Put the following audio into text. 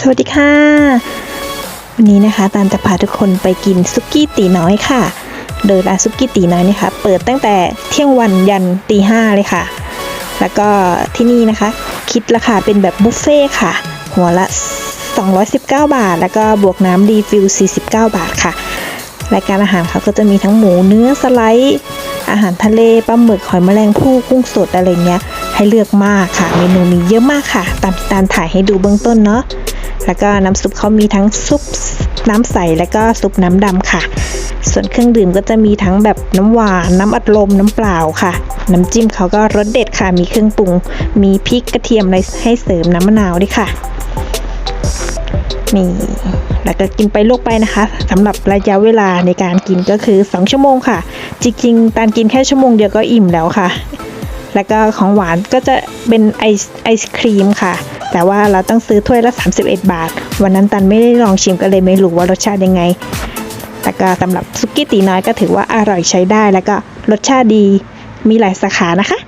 สวัสดีค่ะ วันนี้นะคะตามจะพาทุกคนไปกินซุกี้ตีน้อยค่ะ โดยร้านซุกี้ตีน้อยเนี่ยค่ะเปิดตั้งแต่เที่ยงวันยันตีห้าเลยค่ะ แล้วก็ที่นี่นะคะ คิดราคาเป็นแบบบุฟเฟ่ค่ะ หัวละ 219 บาท แล้วก็บวกน้ำรีฟิล 49 บาทค่ะ รายการอาหารเขาก็จะมีทั้งหมูเนื้อสไลด์ อาหารทะเลปลาหมึกหอยแมลงภู่กุ้งสดอะไรเงี้ยให้เลือกมากค่ะ เมนูมีเยอะมากค่ะ ตามตามถ่ายให้ดูเบื้องต้นเนาะ แล้วก็น้ำซุปเขามีทั้งซุปน้ำใสแล้วก็ซุปน้ำดำค่ะ ส่วนเครื่องดื่มก็จะมีทั้งแบบน้ำหวานน้ำอัดลมน้ำเปล่าค่ะ น้ำจิ้มเขาก็รสเด็ดค่ะ มีเครื่องปรุง มีพริกกระเทียมอะไรให้เสริมน้ำมะนาวด้วยค่ะ นี่ แล้วก็กินไปลวกไปนะคะสำหรับระยะเวลาในการกินก็คือ 2 ชั่วโมงค่ะ จริงๆตานกินแค่ชั่วโมงเดียวก็อิ่มแล้วค่ะ แล้วก็ของหวานก็จะเป็นไอศไอศครีมค่ะ แต่ว่าเราต้องซื้อถ้วยละ 31 บาท วันนั้นตันไม่ได้ลองชิมก็เลยไม่รู้ว่ารสชาติยังไง แต่ก็สำหรับซุกี้ตีน้อยก็ถือว่าอร่อยใช้ได้แล้วก็รสชาติดีมีหลายสาขานะคะ